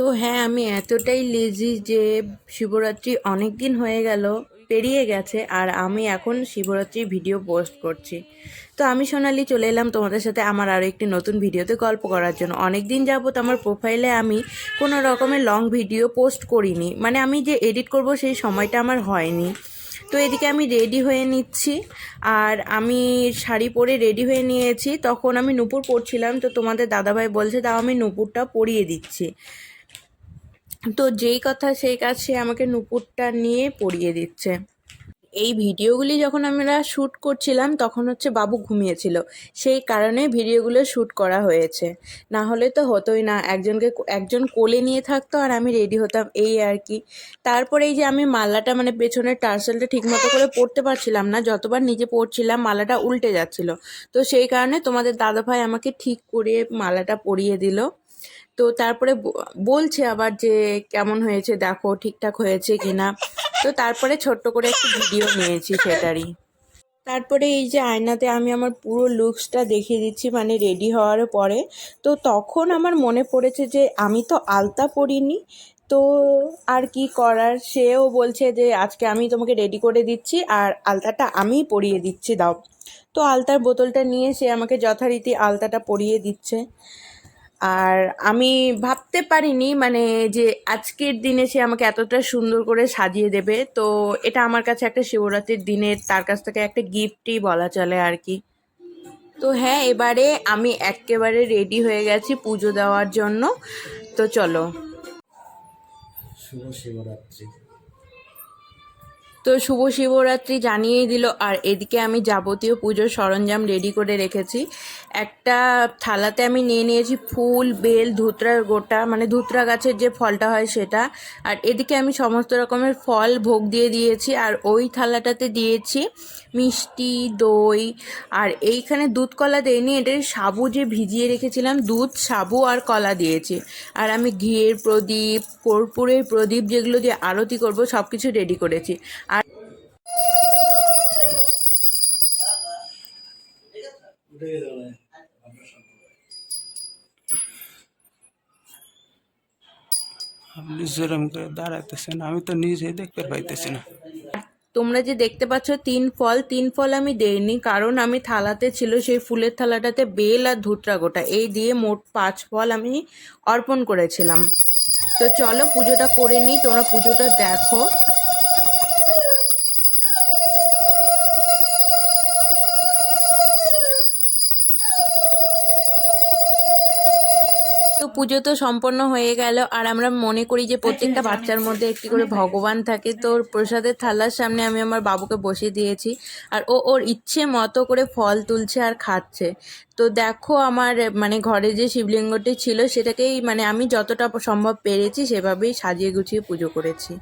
তো হ্যাঁ আমি এতটাই লেজি যে শিবরাত্রি অনেক দিন হয়ে গেল, পেরিয়ে গেছে, আর আমি এখন শিবরাত্রি ভিডিও পোস্ট করছি। তো আমি সোনালি চলে এলাম তোমাদের সাথে আমার আরও একটি নতুন ভিডিওতে গল্প করার জন্য। অনেক দিন যাবত আমার প্রোফাইলে আমি কোনো রকমের লং ভিডিও পোস্ট করিনি। মানে আমি যে এডিট করব সেই সময়টা আমার হয়নি। তো এদিকে আমি রেডি হয়ে নিচ্ছি, আর আমি শাড়ি পরে রেডি হয়ে নিয়েছি। তখন আমি নুপুর পরছিলাম, তো তোমাদের দাদাভাই বলছে তাও আমি নুপুরটা পরিয়ে দিচ্ছি। তো যেই কথা সেই কাজ সে আমাকে নুপুরটা নিয়ে পরিয়ে দিচ্ছে। এই ভিডিওগুলি যখন আমরা শ্যুট করছিলাম, তখন হচ্ছে বাবু ঘুমিয়েছিল। সেই কারণে ভিডিওগুলো শ্যুট করা হয়েছে। না হলে তো হতোই না, একজনকে একজন কোলে নিয়ে থাকতো আর আমি রেডি হতাম, এই আর কি। তারপরে এই যে আমি মালাটা মানে পেছনের টার্সেলটা ঠিকমতো করে পরতে পারছিলাম না, যতবার নিজে পরছিলাম মালাটা উল্টে যাচ্ছিল। তো সেই কারণে তোমাদের দাদাভাই আমাকে ঠিক করে মালাটা পরিয়ে দিল। তো তারপরে বলছে আবার যে কেমন হয়েছে, দেখো ঠিকঠাক হয়েছে কিনা। তো তারপরে ছোট্ট করে একটু ভিডিও নিয়েছি সেটারই। তারপরে এই যে আয়নাতে আমি আমার পুরো লুকসটা দেখিয়ে দিচ্ছি মানে রেডি হওয়ার পরে। তো তখন আমার মনে পড়েছে যে আমি তো আলতা পরিনি। তো আর কি করার? সেও বলছে যে আজকে আমি তোমাকে রেডি করে দিচ্ছি আর আলতাটা আমিই পরিয়ে দিচ্ছি, দাও। তো আলতার বোতলটা নিয়ে সে আমাকে যথারীতি আলতাটা পরিয়ে দিচ্ছে। আর আমি ভাবতে পারিনি মানে যে আজকের দিনে সে আমাকে এতটা সুন্দর করে সাজিয়ে দেবে। তো এটা আমার কাছে একটা শিবরাত্রির দিনে তার কাছ থেকে একটা গিফটই বলা চলে আর কি। তো হ্যাঁ এবারে আমি একেবারে রেডি হয়ে গেছি পুজো দেওয়ার জন্য। তো চলো। শুভ শিবরাত্রি। তো শুভ শিবরাত্রি জানিয়েই দিল। আর এদিকে আমি যাবতীয় পুজোর সরঞ্জাম রেডি করে রেখেছি। একটা থালাতে আমি নিয়ে নিয়েছি ফুল, বেল, ধুতরার গোটা মানে ধুতরা গাছের যে ফলটা হয় সেটা। আর এদিকে আমি সমস্ত রকমের ফল ভোগ দিয়ে দিয়েছি। আর ওই থালাটাতে দিয়েছি মিষ্টি, দই। আর এইখানে দুধ কলা দেয়নি এটা সাবু যে ভিজিয়ে রেখেছিলাম, দুধ, সাবু আর কলা দিয়েছি। আর আমি ঘিয়ের প্রদীপ, কর্পূরের প্রদীপ যেগুলো দিয়ে আরতি করব সব কিছু রেডি করেছি। আর আপনি যেরম করে দাঁড়াইতেছেন আমি তো নিজেই দেখতে পাইতেছি না তোমরা যে দেখতে পাচ্ছ তিন ফল তিন ফল আমি দেইনি কারণ আমি থালাতে ছিল সেই ফুলের থালাটাতে বেল আর ধুতরা গোটা। এই দিয়ে মোট পাঁচ ফল আমি অর্পণ করেছিলাম। তো চলো পুজোটা করে নিই তোমরা পুজোটা দেখো। তো পুজো তো সম্পন্ন হয়ে গেল, আর আমরা মনে করি যে প্রত্যেকটা বাচ্চার মধ্যে একটি করে ভগবান থাকে। তো প্রসাদের থালার সামনে আমি আমার বাবুকে বসে দিয়েছি, আর ও ওর ইচ্ছে মতো করে ফল তুলছে আর খাচ্ছে। তো দেখো আমার মানে ঘরে যে শিবলিঙ্গটি ছিল, সেটাকেই মানে আমি যতটা সম্ভব পেরেছি, সেভাবেই সাজিয়ে গুছিয়ে পুজো করেছি।